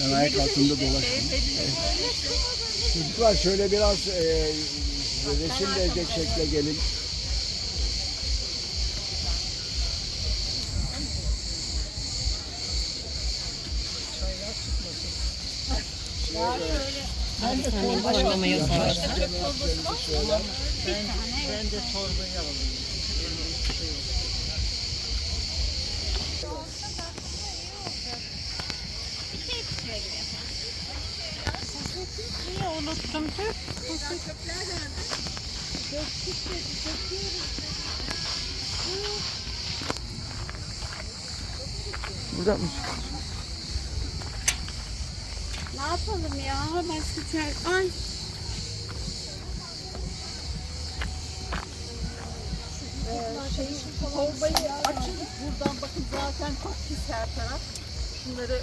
Ben ayak altında dolaştım. Çocuklar şöyle biraz e, resim verecek şekle gelin. Oynamayı sever. Niye unuttum ki? Burada mı? Ne yapalım ya? Başka çay... Ay. şey, torbayı açın buradan bakın zaten çok pis her taraf. Şunları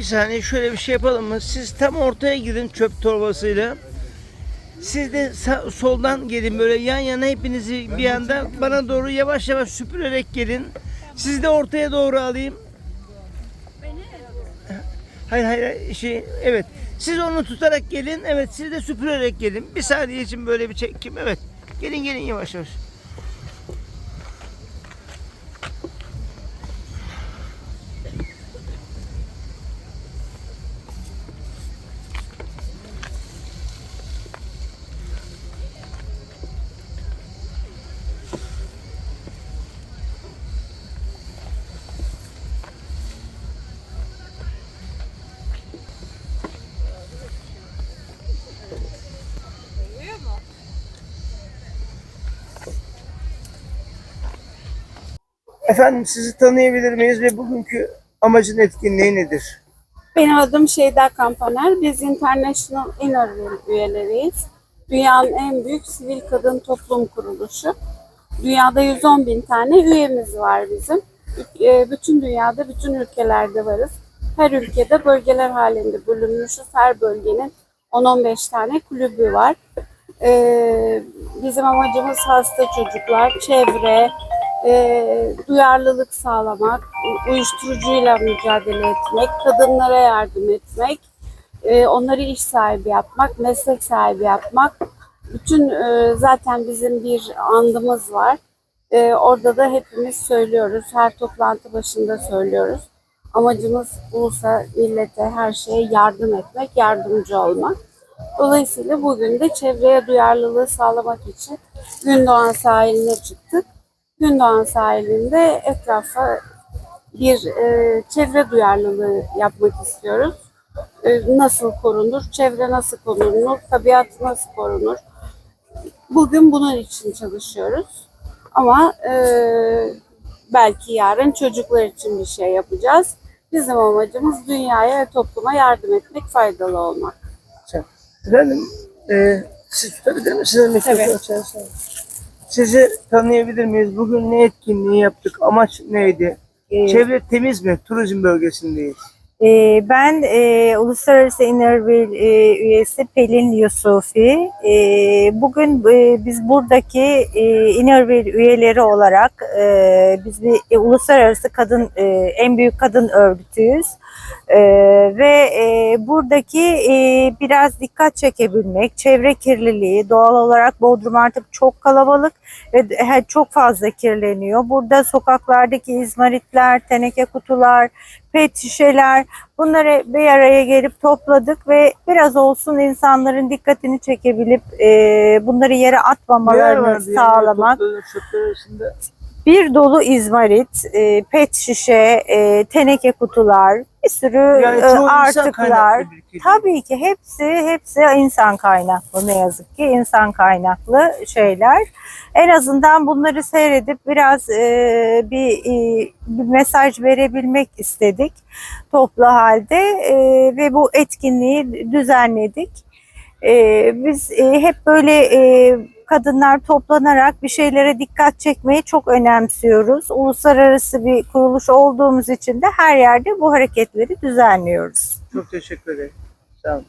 Bir saniye şöyle bir şey yapalım mı? Siz tam ortaya gidin çöp torbasıyla. Siz de sağ- soldan gelin böyle yan yana hepinizi bir anda bana doğru yavaş yavaş süpürerek gelin. Siz de ortaya doğru alayım. Hayır hayır şey evet. Siz onu tutarak gelin. Evet siz de süpürerek gelin. Bir saniye için böyle bir çekim. Evet. Gelin gelin yavaş yavaş. Efendim sizi tanıyabilir miyiz ve bugünkü amacın etkinliği nedir? Benim adım Şeyda Kampaner. Biz International Inner üyeleriyiz. Dünyanın en büyük sivil kadın toplum kuruluşu. Dünyada 110 bin tane üyemiz var bizim. E, Bütün dünyada, bütün ülkelerde varız. Her ülkede bölgeler halinde bölünmüşüz. Her bölgenin 10-15 tane kulübü var. Ee, bizim amacımız hasta çocuklar, çevre, e, duyarlılık sağlamak, uyuşturucuyla mücadele etmek, kadınlara yardım etmek, e, onları iş sahibi yapmak, meslek sahibi yapmak. Bütün e, zaten bizim bir andımız var. E, orada da hepimiz söylüyoruz, her toplantı başında söylüyoruz. Amacımız ulusa, millete, her şeye yardım etmek, yardımcı olmak. Dolayısıyla bugün de çevreye duyarlılığı sağlamak için Gündoğan sahiline çıktık. Gündoğan sahilinde etrafa bir e, çevre duyarlılığı yapmak istiyoruz. E, nasıl korunur, çevre nasıl korunur, tabiat nasıl korunur? Bugün bunun için çalışıyoruz. Ama e, belki yarın çocuklar için bir şey yapacağız. Bizim amacımız dünyaya ve topluma yardım etmek, faydalı olmak. Efendim, e, siz tutabilir misiniz mikrofonu? Tabii. Sizi tanıyabilir miyiz? Bugün ne etkinliği yaptık? Amaç neydi? Ee, Çevre temiz mi? Turizm bölgesindeyiz. E, ben e, Uluslararası Innerville e, üyesi Pelin Yusufi. E, bugün e, biz buradaki e, Innerville üyeleri olarak e, biz bir e, uluslararası kadın e, en büyük kadın örgütüyüz. E, ve e, buradaki e, biraz dikkat çekebilmek, çevre kirliliği, doğal olarak Bodrum artık çok kalabalık ve çok fazla kirleniyor. Burada sokaklardaki izmaritler, teneke kutular, pet şişeler bunları bir araya gelip topladık ve biraz olsun insanların dikkatini çekebilip e, bunları yere atmamalarını vardı yani Bir dolu izmarit, e, pet şişe, e, teneke kutular, bir sürü Yani e, artıklar. Tabii ki hepsi hepsi insan kaynaklı ne yazık ki insan kaynaklı şeyler. En azından bunları seyredip biraz e, bir, e, bir mesaj verebilmek istedik toplu halde e, ve bu etkinliği düzenledik. E, biz e, hep böyle e, kadınlar toplanarak bir şeylere dikkat çekmeyi çok önemsiyoruz. Uluslararası bir kuruluş olduğumuz için de her yerde bu hareketleri düzenliyoruz. Çok teşekkür ederim. Sağ olun.